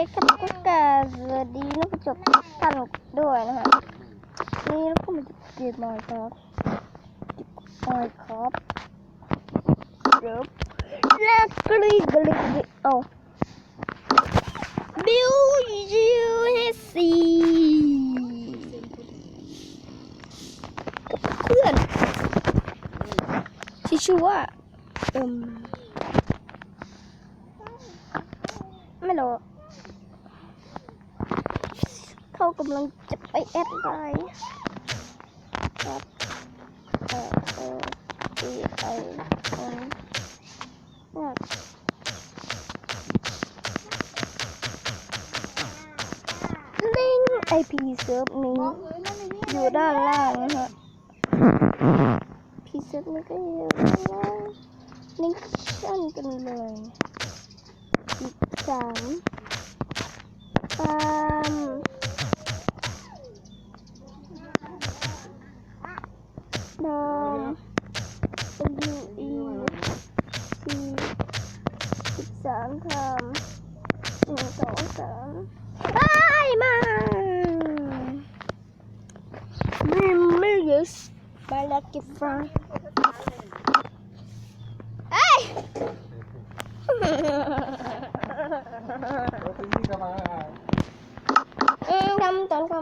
ครับก็กราบสวัสดีนักผู้ชมทุกด้วยนะฮะนี่เราก็มาดูเกมมอยครับมอยครับเดี๋ยวแล้วกรีกรีกรีโอ้บิวยูเฮซีกับเพื่อนที่ชื่อว่าเอืมไม่รู้ เขา กำลังจะไปแอดไลน์ครับเออเออเอไอเนี่ยลิงไอพีเซิร์ฟนี้อยู่ด้านล่างนะฮะพีเซิร์ฟนี้ก็อยู่ด้านล่างลิงก์ชั่นกันเลยอีกสามตา ไม่ยิสไปแล้วกิฟฟังเอ้ยอืมทำตอนท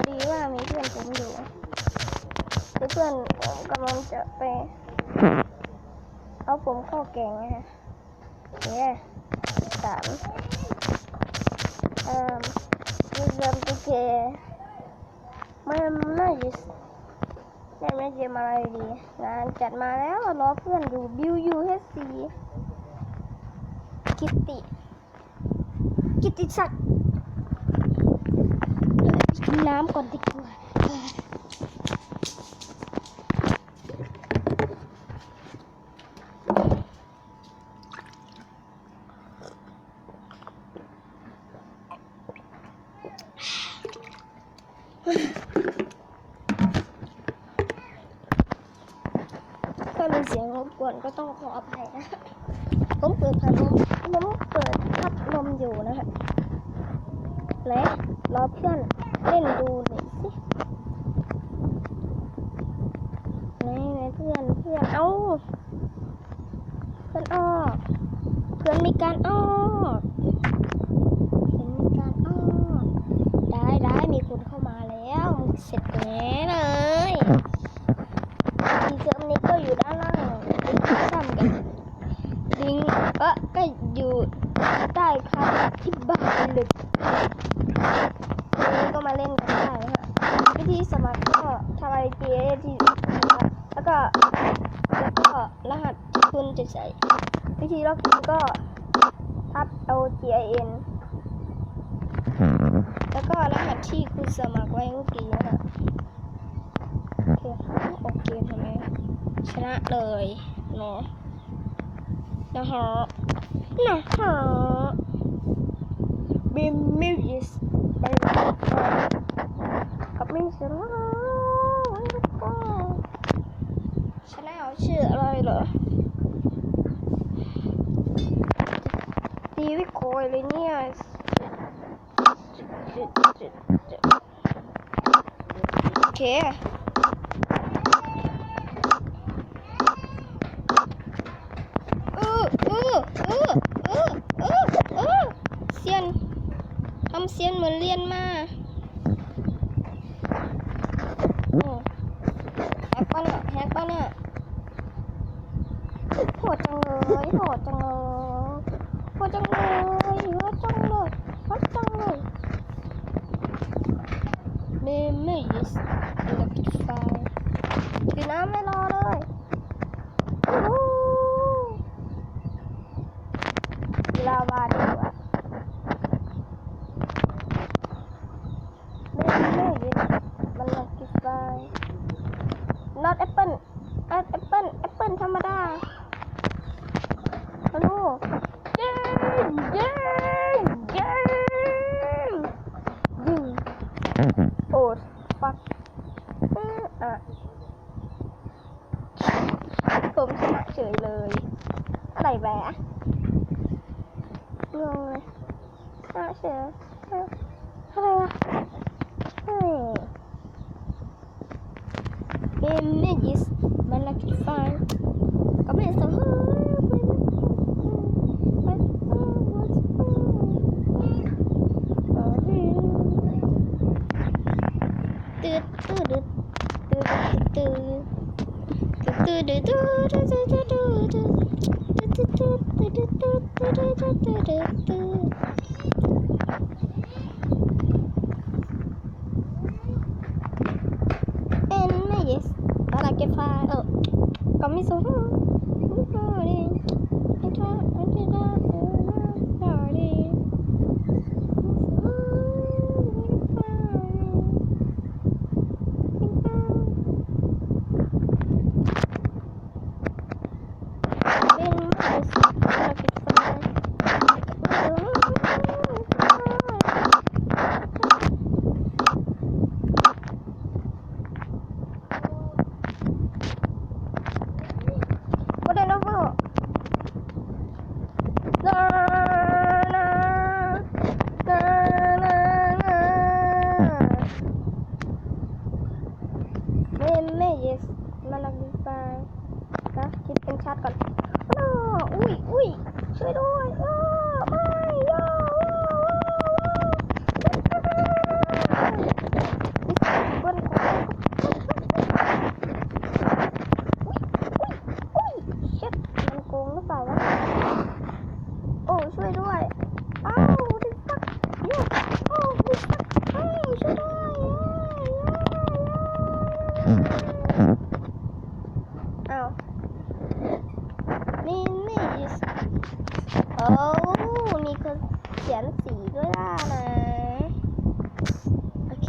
อล็อกอินกันนะพอดีว่ามีเพื่อนผมอยู่คือเพื่อนผมกำลังจะไป เอาผมเข้าแกงนะฮะเนี่ยสามเอ่อมีเริ่มตุเกม่ไม่ยิสแม่ไม่เจมอะไรดี งานจัดมาแล้วรอเพื่อนอยู่บิวยูเฮซีกิตติกิตติศักดิ์ นน้ำก่อนดีกว่าถ้ามีเสียงรบกวนก็ต้องขออภัยนะผมเปิดพัดลมผมเปิดพัดลมอยู่นะคะและรอเพื่อน เล่นดูหน่อยสิไหนไหนเพื่อนเพื่อนเอ้าเพื่อนออกเพื่อนมีการออกเพื่อนมีการออกได้ได้มีคนเข้ามาแล้วเสร็จแน่เลยทีเซอร์นี้ก็อยู่ด้านล่างลิงซ้ำกันลิงเออก็อยู่ใต้คาที่บ้านเลยนี้ก็มาเล่นกันได้นะฮะวิธีสมัครก็ทำไอเดีที่แล้วก็แล้วก็รหัสที่คุณจะใส่ วิธีล็อกอินก็ทับ L G I N แล้วก็รหัสที่คุณสมัครไว้เมื่อกี้นะฮะโอเคโอเคทำไมช นะเลยเนาะนะฮะนะฮะบิมมิวิสไปกับมิสลาก็ชนะเอาชื่ออะไรเหรอตีวิโคอยเลยเนี่ยโอเค there. Ela quer falar. Come sorrindo. โอ้มีคนเขียนสีด้วยล่ะนะ โอเค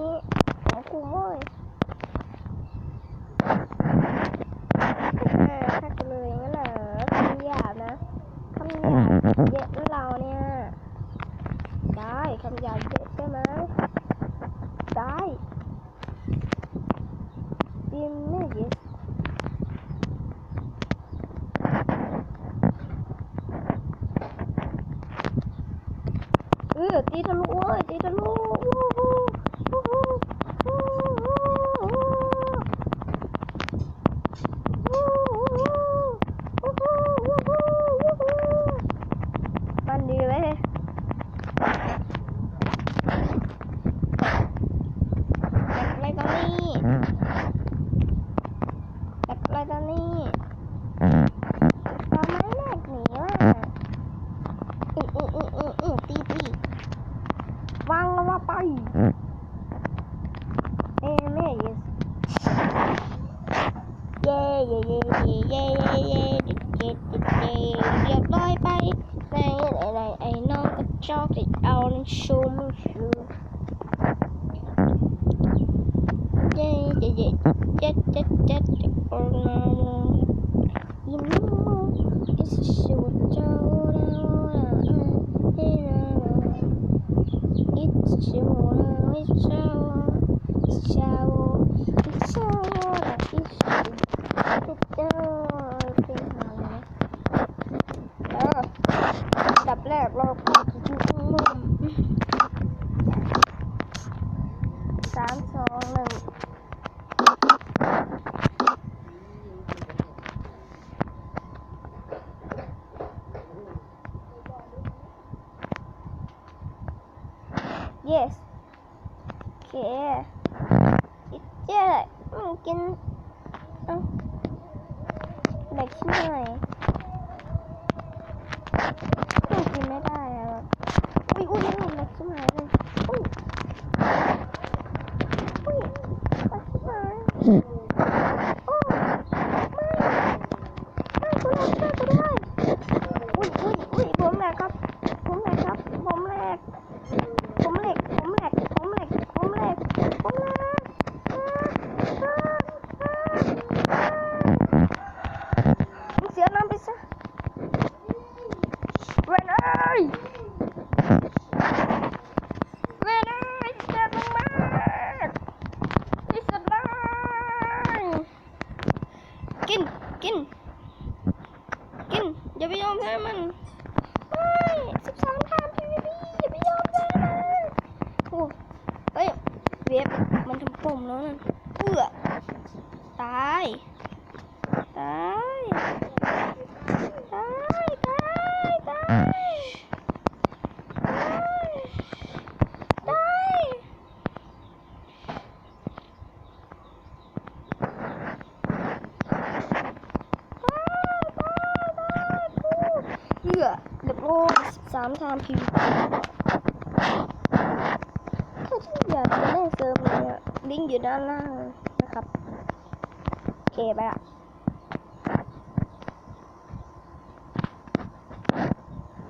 ี้ของกูโม้ยเออถ้าจเลยงั้นเหรอคำหยาบนะคำหยาบเยอะนะเราเนี่ย ได้คำหยาบเยอะใช่ไหมได้ดินไม่เยอะเออตีทะลุเว้ยตีทะลุ Bye. Hmm. โอ้ไม่ไม่กูรักแม่กูได้อุ้ยอุ้ยอุ้ยผมแหลกครับผมแหลกครับผมแหลก ผมเหล็ก ผมเหล็ก ผมเหล็ก ผมเหล็ก ผมเหล็กอ่าอ่าอ่าอ่ามึงเสียน้ำไปซะเวนเอ้ยเวนเอ้ยเจ็บมากๆที่สุดเลยกิน กิน กิน อย่าไปยอมแพ้มันไม่สิบสามทามพีวีอย่าไปยอมแพ้มันโอ้เฮ้ย เว็บมันทำปุ่มแล้วนั่นเอื้อตาย ตาย ตาย ตาย ตาย ตาย ตายเอื้อเรียบร้อยสิบสามทามพีวีถ้าที่อยากจะเล่นเซิร์ฟนี้อะลิงก์อยู่ด้านล่างนะครับโอเคไปละ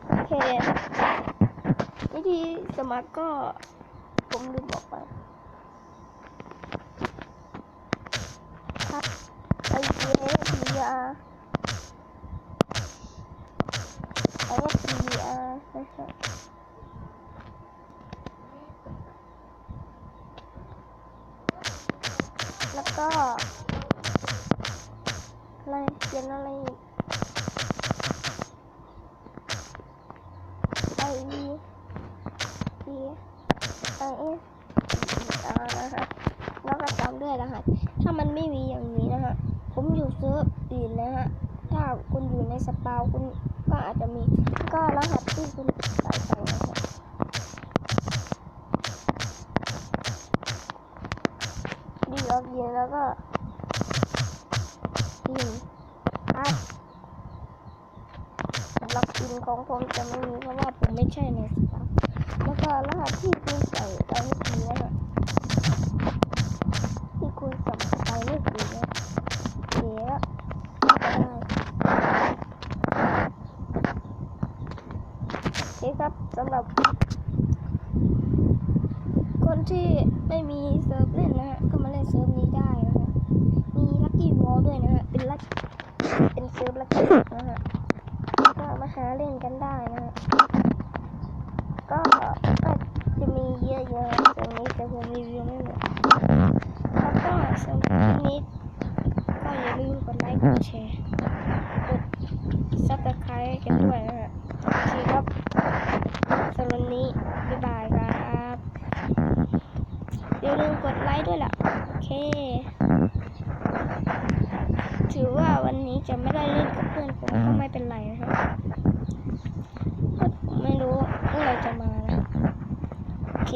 โอเควิธีสมัครก็ผมลืมบอกไปครับไอเอสพีอาร์ไอเอสพี แล้วก็อะไรเขียนอะไรอีกไอเอพีไอเอสอาร์นะครับแล้วก็ตามด้วยรหัสถ้ามันไม่มีอย่างนี้นะฮะผมอยู่เซิร์ฟอื่นนะฮะถ้าคุณอยู่ในสปาวคุณก็อาจจะมี ก็รหัสที่คุณใส่ไปนะครับ ดีออกเย็นแล้วก็อินครับสำหรับอินของผมจะไม่มีเพราะว่าผมไม่ใช่ในสปาวแล้วก็รหัสที่คุณใส่ไปเมื่อกี้นะที่คุณส่งไปเมื่อกี้นะเดี๋ยวได้โอเคครับสำหรับ คนที่ไม่มีเซิร์ฟเล่นนะฮะก็มาเล่นเซิร์ฟนี้ได้นะฮะมีลั c กี้วอลด้วยนะฮะเป็นลักเป็นเซิร์ฟลักกี้นะฮะก็มาหาเล่นกันได้นะฮะก็อาจะมีเยอะๆตรงนี้แต่ผมรีวิวไม่หมดแล้วก็สำหรับคลิปนี้ก็อย่าลืมกดไลค์กดแชร์กดซับสไครต์กันด้วยนะฮะโอเคครับสำหรับวันนี้บ๊ายบายครับ อย่าลืมกดไลค์ด้วยล่ะ โอเค ถือว่าวันนี้จะไม่ได้เล่นกับเพื่อนผมก็ไม่เป็นไรนะครับไม่รู้เมื่อไรจะมานะ โอเค